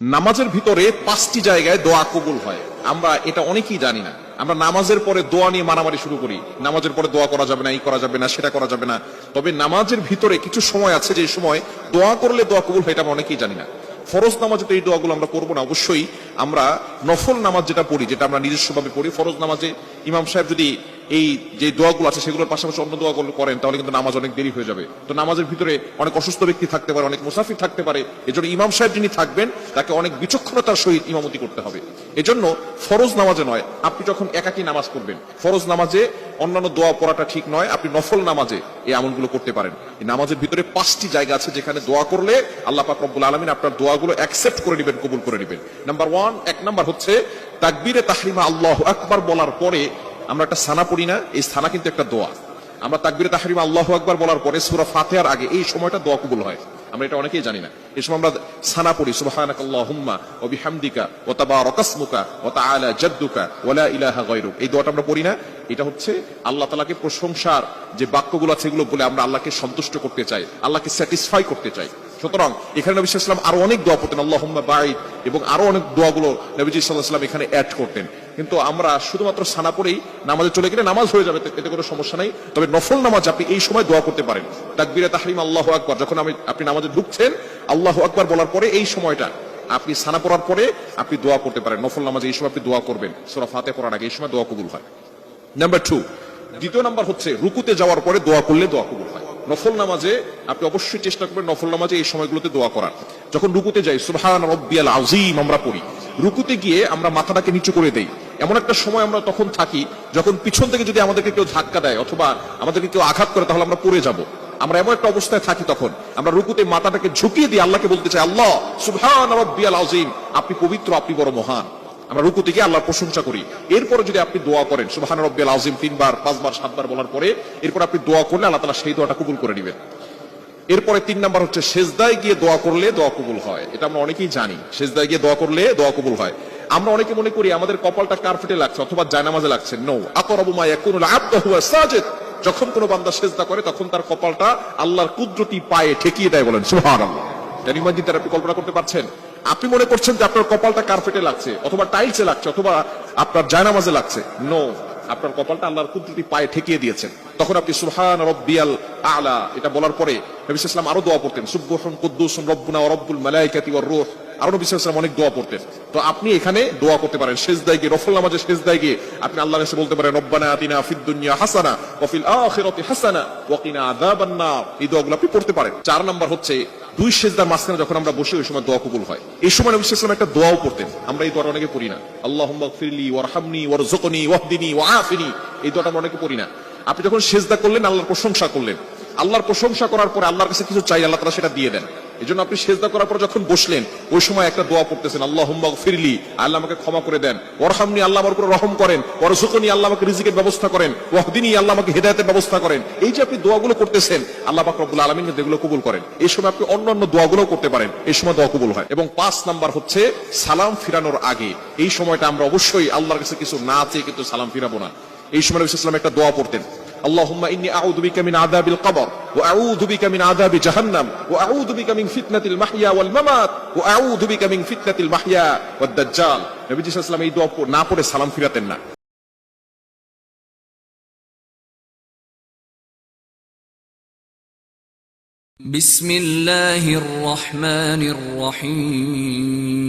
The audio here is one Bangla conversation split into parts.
নামাজের ভিতরে পাঁচটি জায়গায় দোয়া কবুল হয়। আমরা এটা অনেকেই জানি না। আমরা নামাজের পরে দোয়া নিয়ে মারামারি শুরু করি। নামাজের পরে দোয়া করা যাবে না, এই করা যাবে না, সেটা করা যাবে না। তবে নামাজের ভিতরে কিছু সময় আছে যে সময় দোয়া করলে দোয়া কবুল হয়, এটা আমরা অনেকেই জানি না। ফরজ নামাজে তো এই দোয়াগুলো আমরা করব না। অবশ্যই আমরা নফল নামাজ যেটা পড়ি, যেটা আমরা নিজস্বভাবে পড়ি, ফরজ নামাজে ইমাম সাহেব যদি এই যে দোয়াগুলো আছে, সেগুলোর পাশাপাশি অন্য দোয়াগুলো করেন, তাহলে কিন্তু নামাজ অনেক দেরি হয়ে যাবে। তো নামাজের ভিতরে অনেক অসুস্থ ব্যক্তি থাকতে পারে, অনেক মুসাফির থাকতে পারে। এজন্য ইমাম সাহেব যিনি থাকবেন, তাকে অনেক বিচক্ষণতার সহিত ইমামতি করতে হবে। এজন্য ফরজ নামাজে নয়, আপনি যখন একাকী নামাজ করবেন ফরজ নামাজে অন্যান্য দোয়া পড়াটা ঠিক নয়, আপনি নফল নামাজে এই আমলগুলো করতে পারেন। এই নামাজের ভিতরে পাঁচটি জায়গা আছে যেখানে দোয়া করলে আল্লাহ পাক রব্বুল আলমিন আপনার দোয়াগুলো অ্যাকসেপ্ট করে নেবেন, কবুল করে নেবেন। নাম্বার ওয়ান এক নাম্বার হচ্ছে, তাকবীরে তাহরিমা আল্লাহ আকবার বলার পরে আমরা একটা সানা পড়ি না, এই সানা কিন্তু একটা দোয়া। আমরা তাকবিরে তাহরিমা, আল্লাহ আকবার বলার পরে সূরা ফাতিহার আগে এই সময়টা দোয়া কবুল হয়। আমরা এটা অনেকেই জানি না। এই সময় আমরা সানা পড়ি, সুবহানাকাল্লাহুম্মা ওয়া বিহামদিকা ওয়া তাবারাকাসমুকা ওয়া তাআলা জাদ্দুকা ওয়া লা ইলাহা গায়রুক। এই দোয়াটা আমরা পড়ি না। এটা হচ্ছে আল্লাহ তাআলাকে প্রশংসার যে বাক্যগুলো আছে এগুলো বলে আমরা আল্লাহকে সন্তুষ্ট করতে চাই, আল্লাহকে স্যাটিসফাই করতে চাই। সুতরাং এখানে নবী ওয়াসাল্লাম আরও অনেক দোয়া পড়তেন, আল্লাহুম্মা বাঈদ, এবং আরও অনেক দোয়াগুলো নবীজি সাল্লাল্লাহু আলাইহি এখানে অ্যাড করতেন। কিন্তু আমরা শুধুমাত্র সানা পড়েই নামাজে চলে গেলে নামাজ হয়ে যাবে, এতে কোনো সমস্যা নেই। তবে নফল নামাজ আপনি এই সময় দোয়া করতে পারেন। তাকবিরে তাহরিম, আল্লাহ আকবার। যখন আমি আপনি নামাজে ঢুকছেন, আল্লাহ আকবর বলার পরে এই সময়টা আপনি সানা পড়ার পরে আপনি দোয়া করতে পারেন। নফল নামাজে এই সময় আপনি দোয়া করবেন। সুরা ফাতে পড়ার আগে এই সময় দোয়া কবুল হয়। নাম্বার টু দ্বিতীয় নাম্বার হচ্ছে রুকুতে যাওয়ার পরে দোয়া করলে দোয়া কবুল হয়। নফল নামাজে আপনি অবশ্যই চেষ্টা করবেন নফল নামাজে এই সময়গুলোতে দোয়া করার। যখন রুকুতে যাই, সুবহান রব্বিয়াল আযীম আমরা পড়ি। রুকুতে গিয়ে আমরা মাথাটাকে নিচু করে দেই। এমন একটা সময় আমরা তখন থাকি, যখন পিছন থেকে যদি আমাদেরকে কেউ ধাক্কা দেয় অথবা আমাদেরকে কেউ আঘাত করে, তাহলে আমরা পড়ে যাব। আমরা এমন একটা অবস্থায় থাকি তখন, আমরা রুকুতে মাথাটাকে ঝুঁকিয়ে দিয়ে আল্লাহকে বলতে চাই, আল্লাহ, সুবহান আপনি পবিত্র, আপনি বড় মহান। আমরা রুকু থেকে আল্লাহর প্রশংসা করি। এরপরে যদি আপনি দোয়া করেন, সুবহান রব্বিয়াল আযীম, তিনবার, পাঁচবার, সাতবার বলার পরে, এরপর আপনি দোয়া করলে আল্লাহ তাআলা সেই দোয়াটা কবুল করে নেবেন। এরপরে তিন নাম্বার হচ্ছে, সেজদায় গিয়ে দোয়া করলে দোয়া কবুল হয়। এটা আমরা অনেকেই জানি। সেজদায় গিয়ে দোয়া করলে দোয়া কবুল হয়। আমরা অনেকে মনে করি, আমাদের কপালটা কার্পেটে লাগছে? অথবা জায়নামাজে লাগছে? নো আকরাবু মা ইয়াকুনুল আবদু যখন কোনো বান্দা সেজদা করে, তখন তার কপালটা আল্লাহর কুদরতি পায়ে ঠেকিয়ে দেয় বলেন, সুবহানাল্লাহ। জানি মাঝি তারা আপনি কল্পনা করতে পারছেন? আপনি মনে করছেন যে আপনার কপালটা কার্পেটে লাগছে? অথবা টাইলসে লাগছে? অথবা আপনার জায়নামাজে লাগছে? নো আপনার কপালটা আল্লাহর কুদরতি পায়ে ঠেকিয়ে দিয়েছেন। তখন আপনি সুহান রব্বিয়াল আলা, এটা বলার পরে নবী ইসলাম আরও দোয়া পড়তেন, সুবহুন কুদ্দুসুন রব্বুনা রব্বুল মালাইকাতি ওয়ার রূহ। আরও নবী ইসলাম অনেক দোয়া পড়তেন। তো আপনি এখানে দোয়া করতে পারেন, সেজদায় গিয়ে রফল নামাজে সেজদায় গিয়ে আপনি আল্লাহর কাছে বলতে পারেন, রব্বানা আতিনা ফিদ দুনিয়া হাসানা ওয়া ফিল আখিরাতি হাসানা ওয়া কিনা আযাবান নার। এই দোয়াগুলো আপনি পড়তে পারেন। চার নাম্বার হচ্ছে দুই সেজদার মাঝখানে যখন আমরা বসি, ওই সময় দোয়া কবুল হয়। এই সময় নবী ইসলাম একটা দোয়াও করতেন আমরা এই দোয়াটা অনেকে পড়ি না। আল্লাহুম্মা গফিরলি ওয়ারহামনি ওয়ারযুকনি ওয়াহদিনি ওয়াআফিনি। এই দোয়াটা আমরা অনেকে পড়ি না। আপনি যখন সেজদা করলেন, আল্লাহর প্রশংসা করলেন। আল্লাহর প্রশংসা করার পরে আল্লাহর কাছে কিছু চাই আল্লাহ তারা সেটা দিয়ে দেন। এই জন্য আপনি সেজদা করার পর যখন বসলেন, ওই সময় একটা দোয়া পড়তেছেন আল্লাহ ফিরলি আল্লাহ আমাকে ক্ষমা করে দেন। ওরহামনি আল্লাহ আমার উপর রহম করেন। ওরজুকনি আল্লাহ আমাকে রিজিকের ব্যবস্থা করেন। ওয়াহদিনী আল্লাহ আমাকে হেদায়তের ব্যবস্থা করেন। এই যে আপনি দোয়াগুলো করতেছেন, আল্লাহ পাক রব্বুল আলামিন এগুলো কবুল করেন। এই সময় আপনি অন্য অন্য দোয়াগুলো করতে পারেন। এই সময় দোয়া কবুল হয়। এবং পাঁচ নাম্বার হচ্ছে, সালাম ফিরানোর আগে। এই সময়টা আমরা অবশ্যই আল্লাহর কাছে কিছু না চেয়ে কিন্তু সালাম ফিরাবো না। এই সময় ইসলাম একটা দোয়া পড়তেন। اللهم إني أعوذ بك من عذاب القبر وأعوذ بك من عذاب جهنم وأعوذ بك من فتنة المحيا والممات وأعوذ بك من فتنة المحيا والدجال নবী জি সাল্লাম এই দোয়া না পড়ে সালাম ফিরাতেন না بسم الله الرحمن الرحيم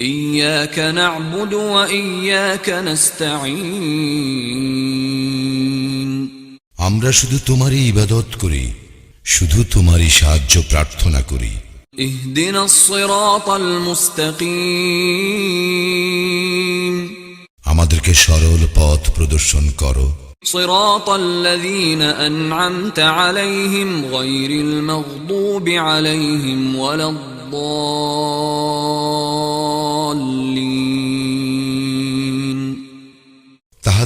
إياك نعبد وإياك نستعين আমরা শুধু তোমারই ইবাদত করি শুধু তোমারই সাহায্য প্রার্থনা করি اهدنا الصراط المستقيم আমাদেরকে সরল পথ প্রদর্শন করো صراط الذين أنعمت عليهم غير المغضوب عليهم ولا